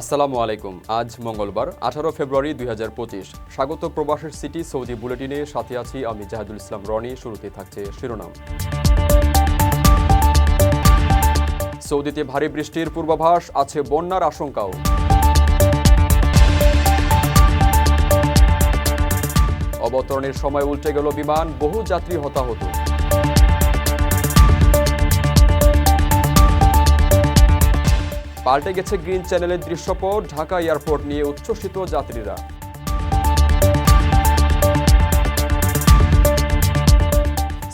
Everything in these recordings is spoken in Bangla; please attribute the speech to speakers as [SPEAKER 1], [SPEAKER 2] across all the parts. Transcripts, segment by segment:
[SPEAKER 1] আসসালামু আলাইকুম। আজ মঙ্গলবার, আঠারো ফেব্রুয়ারি দুই হাজার পঁচিশ। স্বাগত প্রবাসের সিটি সৌদি বুলেটিনে, সাথে আছি আমি জাহাদুল ইসলাম রনি, শুরুতে থাকছে শিরোনাম। সৌদিতে ভারী বৃষ্টির পূর্বাভাস, আছে বন্যার আশঙ্কাও। অবতরণের সময় উল্টে গেল বিমান, বহু যাত্রী হতাহত। পাল্টে গেছে গ্রিন চ্যানেলের দৃশ্যপট, ঢাকা এয়ারপোর্ট নিয়ে উচ্ছ্বসিত যাত্রীরা।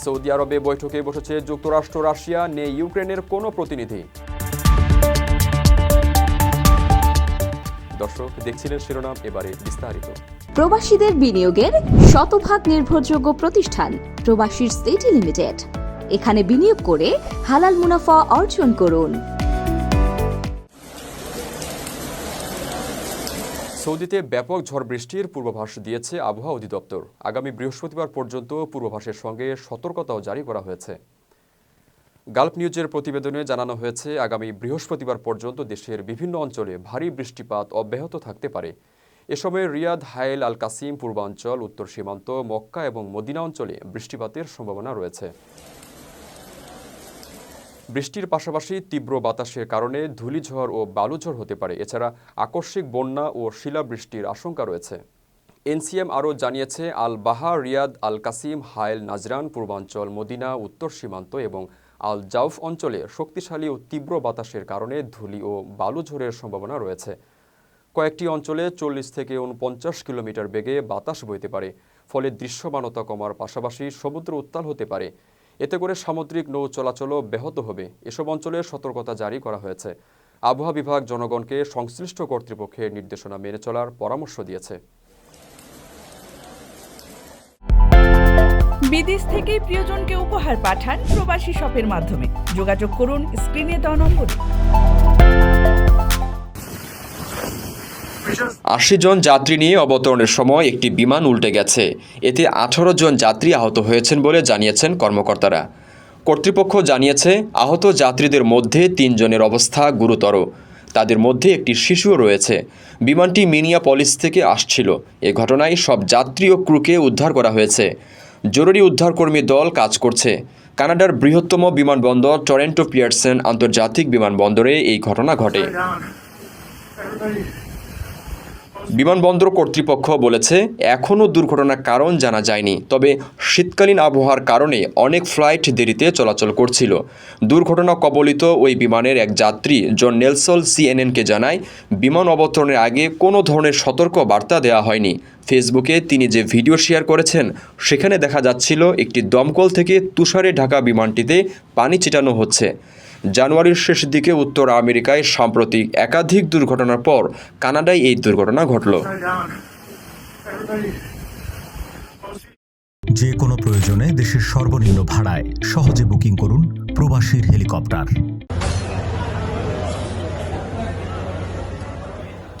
[SPEAKER 1] সৌদি আরবে বৈঠকে বসেছে যুক্তরাষ্ট্র, রাশিয়া নেই ইউক্রেনের কোনো প্রতিনিধি। দর্শক, দেখছিলেন শিরোনাম, এবারে বিস্তারিত।
[SPEAKER 2] প্রবাসীদের বিনিয়োগের শতভাগ নির্ভরযোগ্য প্রতিষ্ঠান, প্রবাসীর সিটি লিমিটেড। এখানে বিনিয়োগ করে হালাল মুনাফা অর্জন করুন।
[SPEAKER 1] সৌদিতে ব্যাপক ঝড় বৃষ্টির পূর্বাভাস দিয়েছে আবহাওয়া অধিদপ্তর। আগামী বৃহস্পতিবার পর্যন্ত পূর্বাভাসের সঙ্গে সতর্কতাও জারি করা হয়েছে। গালফ নিউজের প্রতিবেদনে জানানো হয়েছে, আগামী বৃহস্পতিবার পর্যন্ত দেশের বিভিন্ন অঞ্চলে ভারী বৃষ্টিপাত অব্যাহত থাকতে পারে। এ সময় রিয়াদ, হাইল আল কাসিম পূর্বাঞ্চল, উত্তর সীমান্ত, মক্কা এবং মদিনা অঞ্চলে বৃষ্টিপাতের সম্ভাবনা রয়েছে। বৃষ্টির পাশাপাশি তীব্র বাতাসের কারণে ধূলিঝড় ও বালুঝড় হতে পারে। এছাড়া আকস্মিক বন্যা ও শিলাবৃষ্টির আশঙ্কা রয়েছে। এনসিএম আরও জানিয়েছে Al Baha Riyadh Al Qassim Hail Najran, পূর্বাঞ্চল, মদিনা, উত্তর সীমান্ত এবং আল জাউফ অঞ্চলে শক্তিশালী ও তীব্র বাতাসের কারণে ধূলি ও বালুঝড়ের সম্ভাবনা রয়েছে। কয়েকটি অঞ্চলে চল্লিশ থেকে উনপঞ্চাশ কিলোমিটার বেগে বাতাস বইতে পারে। ফলে দৃশ্যমানতা কমার পাশাপাশি সমুদ্র উত্তাল হতে পারে। এতে করে সামুদ্রিক নৌ চলাচলও ব্যাহত হবে। এসব অঞ্চলে সতর্কতা জারি করা হয়েছে। আবহাওয়া বিভাগ জনগণকে সংশ্লিষ্ট কর্তৃপক্ষের নির্দেশনা মেনে চলার পরামর্শ দিয়েছে।
[SPEAKER 3] বিদেশ থেকে প্রিয়জনকে উপহার পাঠান প্রবাসী শপের মাধ্যমে। যোগাযোগ করুন স্ক্রিনে দেওয়া নম্বরে।
[SPEAKER 1] আশি জন যাত্রী নিয়ে অবতরণের সময় একটি বিমান উল্টে গেছে। এতে আঠারো জন যাত্রী আহত হয়েছেন বলে জানিয়েছেন কর্মকর্তারা। কর্তৃপক্ষ জানিয়েছে, আহত যাত্রীদের মধ্যে তিনজনের অবস্থা গুরুতর। তাদের মধ্যে একটি শিশুও রয়েছে। বিমানটি মিনিয়াপলিস থেকে আসছিল। এ ঘটনায় সব যাত্রী ও ক্রুকে উদ্ধার করা হয়েছে। জরুরি উদ্ধারকর্মী দল কাজ করছে। কানাডার বৃহত্তম বিমানবন্দর টরেন্টো পিয়ারসন আন্তর্জাতিক বিমানবন্দরে এই ঘটনা ঘটে। বিমানবন্দর কর্তৃপক্ষ বলেছে, এখনও দুর্ঘটনার কারণ জানা যায়নি, তবে শীতকালীন আবহাওয়ার কারণে অনেক ফ্লাইট দেরিতে চলাচল করছিল। দুর্ঘটনা কবলিত ওই বিমানের এক যাত্রী, জন নেলসল সিএনএনকে জানায়, বিমান অবতরণের আগে কোনো ধরনের সতর্ক বার্তা দেওয়া হয়নি। ফেসবুকে তিনি যে ভিডিও শেয়ার করেছেন, সেখানে দেখা যাচ্ছিল একটি দমকল থেকে তুষারে ঢাকা বিমানটিতে পানি ছিটানো হচ্ছে। জানুয়ারির শেষ দিকে উত্তর আমেরিকায় সাম্প্রতিক একাধিক দুর্ঘটনার পর কানাডায় এই দুর্ঘটনা ঘটল।
[SPEAKER 4] যে কোনো প্রয়োজনে দেশের সর্বনিম্ন ভাড়ায় সহজে বুকিং করুন প্রবাসীর হেলিকপ্টার।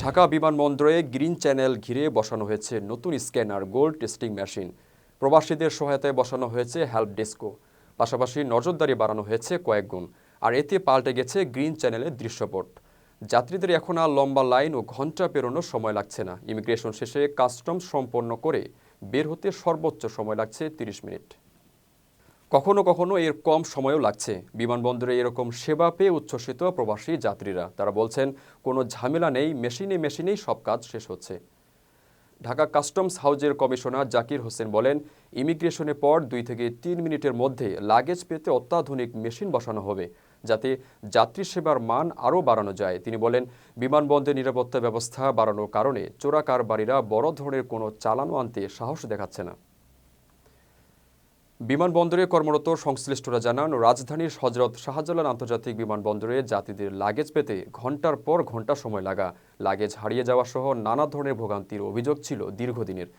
[SPEAKER 1] ঢাকা বিমানবন্দরে গ্রিন চ্যানেল ঘিরে বসানো হয়েছে নতুন স্ক্যানার গোল্ড টেস্টিং মেশিন। প্রবাসীদের সহায়তায় বসানো হয়েছে হেল্প ডেস্কো পাশাপাশি নজরদারি বাড়ানো হয়েছে কয়েক গুণ। আর এতে পাল্টে গেছে গ্রিন চ্যানেলের দৃশ্যপট। যাত্রীদের এখন আর লম্বা লাইন ও ঘণ্টা পেরোনোর সময় লাগছে না। ইমিগ্রেশন শেষে কাস্টমস সম্পন্ন করে বের হতে সর্বোচ্চ সময় লাগছে তিরিশ মিনিট। কখনো কখনো এর কম সময়ও লাগছে। বিমানবন্দরে এরকম সেবা পেয়ে উচ্ছ্বসিত প্রবাসী যাত্রীরা। তারা বলছেন, কোনো ঝামেলা নেই, মেশিনে মেশিনেই সব কাজ শেষ হচ্ছে। ঢাকা কাস্টমস হাউজের কমিশনার জাকির হোসেন বলেন, ইমিগ্রেশনের পর দুই থেকে তিন মিনিটের মধ্যে লাগেজ পেতে অত্যাধুনিক মেশিন বসানো হবে। যাতে যাত্রী সেবার মান আরও বাড়ানো যায়। তিনি বলেন, বিমানবন্দরের নিরাপত্তা ব্যবস্থা বাড়ানোর কারণে চোরা কারবারিরা বড় ধরনের কোনো চালানো আনতে সাহস দেখাচ্ছে না। বিমানবন্দরে কর্মরত সংশ্লিষ্টরা জানান, রাজধানীর হজরত শাহজালাল আন্তর্জাতিক বিমানবন্দরে যাত্রীদের লাগেজ পেতে ঘণ্টার পর ঘণ্টা সময় লাগা। লাগেজ হারিয়ে যাওয়া সহ নানা ধরনের ভোগান্তির অভিযোগ ছিল দীর্ঘদিনের।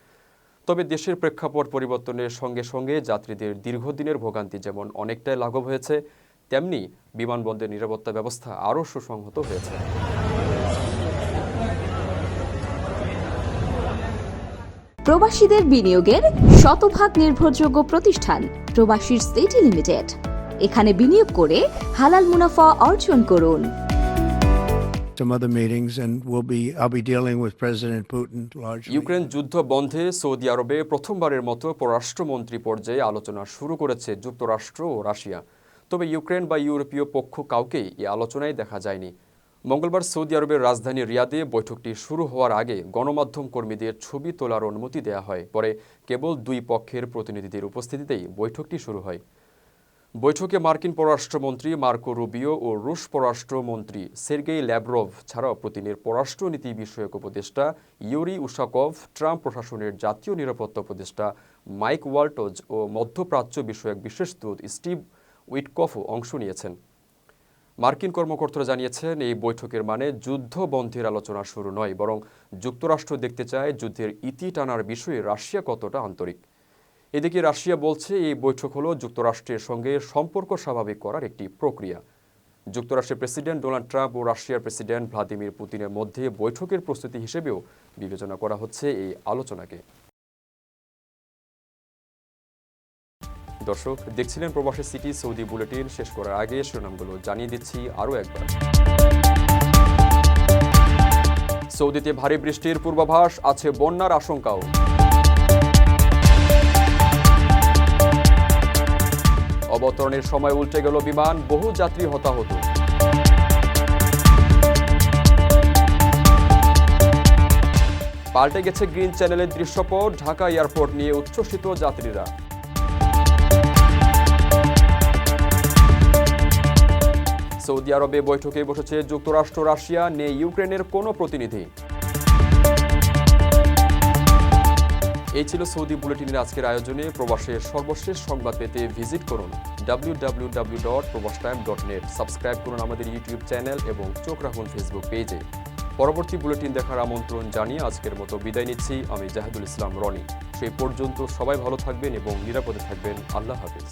[SPEAKER 1] তবে দেশের প্রেক্ষাপট পরিবর্তনের সঙ্গে সঙ্গে যাত্রীদের দীর্ঘদিনের ভোগান্তি যেমন অনেকটাই লাঘব হয়েছে তেমনি বিমানবন্দরের নিরাপত্তা ব্যবস্থা আরও সুসংহত হয়েছে।
[SPEAKER 2] প্রবাসীদের বিনিয়োগের শতভাগ নির্ভরযোগ্য প্রতিষ্ঠান প্রবাসীর সিটি লিমিটেড। এখানে বিনিয়োগ করে হালাল মুনাফা অর্জন করুন।
[SPEAKER 5] Some other meetings, and we'll be, I'll be dealing with President Putin largely.
[SPEAKER 1] Ukraine যুদ্ধ বন্ধে সৌদি আরবে প্রথমবারের মতো পররাষ্ট্রমন্ত্রী পর্যায়ে আলোচনা শুরু করেছে যুক্তরাষ্ট্র ও রাশিয়া। তবে ইউক্রেন বা ইউরোপীয় পক্ষ কাউকেই এই আলোচনায় দেখা যায়নি। মঙ্গলবার সৌদি আরবের রাজধানী রিয়াদে বৈঠকটি শুরু হওয়ার আগে গণমাধ্যম কর্মীদের ছবি তোলার অনুমতি দেওয়া হয়। পরে কেবল দুই পক্ষের প্রতিনিধিদের উপস্থিতিতেই বৈঠকটি শুরু হয়। বৈঠকে মার্কিন পররাষ্ট্রমন্ত্রী মার্কো রুবিও ও রুশ পররাষ্ট্রমন্ত্রী সের্গেই ল্যাভরভ ছাড়াও পুতিনের পররাষ্ট্রনীতি বিষয়ক উপদেষ্টা ইউরি উশাকভ, ট্রাম্প প্রশাসনের জাতীয় নিরাপত্তা উপদেষ্টা মাইক ওয়াল্টজ ও মধ্যপ্রাচ্য বিষয়ক বিশেষ দূত স্টিভ উইটকফও অংশ নিয়েছেন। মার্কিন কর্মকর্তারা জানিয়েছেন, এই বৈঠকের মানে যুদ্ধ বন্ধের আলোচনা শুরু নয়, বরং যুক্তরাষ্ট্র দেখতে চায় যুদ্ধের ইতি টানার বিষয়ে রাশিয়া কতটা আন্তরিক। এদিকে রাশিয়া বলছে, এই বৈঠক হলো যুক্তরাষ্ট্রের সঙ্গে সম্পর্ক স্বাভাবিক করার একটি প্রক্রিয়া। যুক্তরাষ্ট্রের প্রেসিডেন্ট ডোনাল্ড ট্রাম্প ও রাশিয়ার প্রেসিডেন্ট ভ্লাদিমির পুতিনের মধ্যে বৈঠকের প্রস্তুতি হিসেবেও বিবেচনা করা হচ্ছে এই আলোচনাকে। দর্শক, দেখছিলেন প্রবাসী সিটি সৌদি বুলেটিন শেষ করার আগে শিরোনামগুলো। জানিয়ে দিচ্ছি আরও একবার। সৌদিতে ভারী বৃষ্টির পূর্বাভাস, আছে বন্যার আশঙ্কাও। অবতরণের সময় উল্টে গেল বিমান, বহু যাত্রী হতাহত। পাল্টে গেছে গ্রিন চ্যানেলের দৃশ্যপট, ঢাকা এয়ারপোর্ট নিয়ে উচ্ছ্বসিত যাত্রীরা। সৌদি আরবে বৈঠকে বসেছে যুক্তরাষ্ট্র, রাশিয়া নেই ইউক্রেনের কোনো প্রতিনিধি। এই ছিল সৌদি বুলেটিনের আজকের আয়োজনে প্রবাসের সর্বশেষ সংবাদ পেতে ভিজিট করুন W W W dot Probash subscribe করুন আমাদের ইউটিউব চ্যানেল এবং চোখ রাখুন ফেসবুক পেজে। পরবর্তী বুলেটিন দেখার আমন্ত্রণ জানিয়ে আজকের মতো বিদায় নিচ্ছি। আমি জাহিদুল ইসলাম রনি। সেই পর্যন্ত সবাই ভালো থাকবেন এবং নিরাপদে থাকবেন। আল্লাহ হাফিজ।